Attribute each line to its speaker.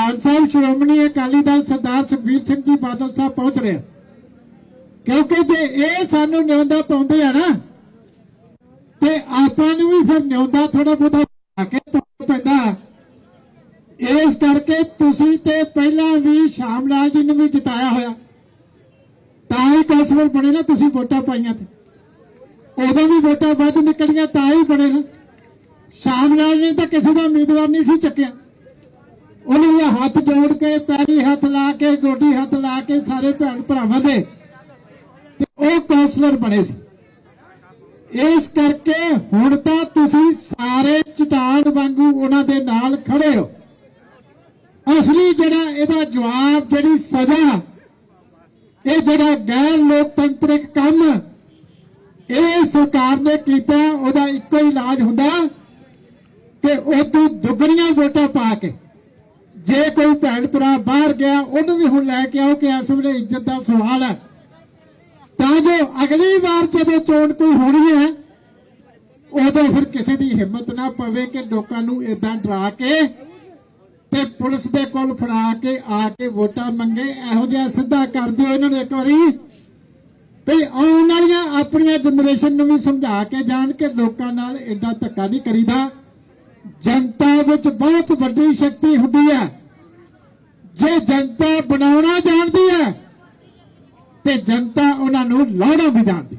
Speaker 1: ਪ੍ਰਧਾਨ ਸਾਹਿਬ, ਸ਼੍ਰੋਮਣੀ ਅਕਾਲੀ ਦਲ ਸਰਦਾਰ ਸੁਖਬੀਰ ਸਿੰਘ ਜੀ ਬਾਦਲ ਸਾਹਿਬ ਪਹੁੰਚ ਰਹੇ ਕਿਉਂਕਿ ਜੇ ਇਹ ਸਾਨੂੰ ਨਿਉਂਦਾ ਪਾਉਂਦੇ ਆ ਨਾ, ਤੇ ਆਪਾਂ ਨੂੰ ਵੀ ਫਿਰ ਨਿਉਂਦਾ ਥੋੜਾ ਬਹੁਤਾ ਕੇ ਪੈਂਦਾ। ਇਸ ਕਰਕੇ ਤੁਸੀਂ ਤੇ ਪਹਿਲਾਂ ਵੀ ਸ਼ਾਮ ਲਾਲ ਜੀ ਨੂੰ ਵੀ ਜਿਤਾਇਆ ਹੋਇਆ। ਤਾਂ ਹੀ ਕੌਂਸਲਰ ਬਣੇ ਨਾ ਤੁਸੀਂ ਵੋਟਾਂ ਪਾਈਆਂ ਤੇ। ਉਦੋਂ ਵੀ ਵੋਟਾਂ ਵੱਧ ਨਿਕਲੀਆਂ, ਤਾਂ ਹੀ ਬਣੇ ਨਾ। ਸ਼ਾਮ ਲਾਲ ਨੇ ਤਾਂ ਕਿਸੇ ਦਾ ਉਮੀਦਵਾਰ ਨਹੀਂ ਸੀ ਚੱਕਿਆ। ਹੱਥ ਜੋੜ ਕੇ, ਪੈਰੀ ਹੱਥ ਲਾ ਕੇ, ਗੋਡੀ ਹੱਥ ਲਾ ਕੇ ਸਾਰੇ ਭੈਣ ਭਰਾਵਾਂ ਦੇ। ਤੇ ਉਹ ਕੌਂਸਲਰ ਬਣੇ ਸੀ। ਇਸ ਕਰਕੇ ਹੁਣ ਤਾਂ ਤੁਸੀਂ ਸਾਰੇ ਚਟਾਨ ਵਾਂਗੂ ਉਹਨਾਂ ਦੇ ਨਾਲ ਖੜੇ ਹੋ। ਅਸਲੀ ਜਿਹੜਾ ਇਹਦਾ ਜਵਾਬ, ਜਿਹੜੀ ਸਜ਼ਾ, ਇਹ ਜਿਹੜਾ ਗੈਰ ਲੋਕਤੰਤਰਿਕ ਕੰਮ ਇਹ ਸਰਕਾਰ ਨੇ ਕੀਤਾ, ਉਹਦਾ ਇੱਕੋ ਹੀ ਇਲਾਜ ਹੁੰਦਾ ਕਿ ਉਹ ਤੋਂ ਦੁੱਗਣੀਆਂ ਵੋਟਾਂ ਪਾ ਕੇ ਜੇ ਕੋਈ ਭੈਣ ਭਰਾ ਬਾਹਰ ਗਿਆ, ਉਹਨੂੰ ਵੀ ਹੁਣ ਲੈ ਕੇ ਆਓ ਕਿ ਇਸ ਵੇਲੇ ਇੱਜ਼ਤ ਦਾ ਸਵਾਲ ਹੈ। ਤਾਂ ਜੋ ਅਗਲੀ ਵਾਰ ਜਦੋਂ ਚੋਣ ਕੋਈ ਹੋਣੀ ਹੈ, ਉਦੋਂ ਫਿਰ ਕਿਸੇ ਦੀ ਹਿੰਮਤ ਨਾ ਪਵੇ ਕਿ ਲੋਕਾਂ ਨੂੰ ਇਦਾਂ ਡਰਾ ਕੇ ਤੇ ਪੁਲਿਸ ਦੇ ਕੋਲ ਫੜਾ ਕੇ ਆ ਕੇ ਵੋਟਾਂ ਮੰਗੇ। ਇਹੋ ਜਿਹਾ ਸਿੱਧਾ ਕਰ ਦਿਓ ਇਹਨਾਂ ਨੂੰ ਇੱਕ ਵਾਰੀ। ਵੀ ਆਉਣ ਵਾਲੀਆਂ ਆਪਣੀਆਂ ਜਨਰੇਸ਼ਨ ਨੂੰ ਵੀ ਸਮਝਾ ਕੇ ਜਾਣ ਕਿ ਲੋਕਾਂ ਨਾਲ ਐਡਾ ਧੱਕਾ ਨਹੀਂ ਕਰੀਦਾ। ਜਨ ਵਿੱਚ ਬਹੁਤ ਵੱਡੀ ਸ਼ਕਤੀ ਹੁੰਦੀ ਹੈ। ਜੇ ਜਨਤਾ ਬਣਾਉਣਾ ਜਾਣਦੀ ਹੈ, ਤੇ ਜਨਤਾ ਉਹਨਾਂ ਨੂੰ ਲਾਉਣਾ ਵੀ ਜਾਣਦੀ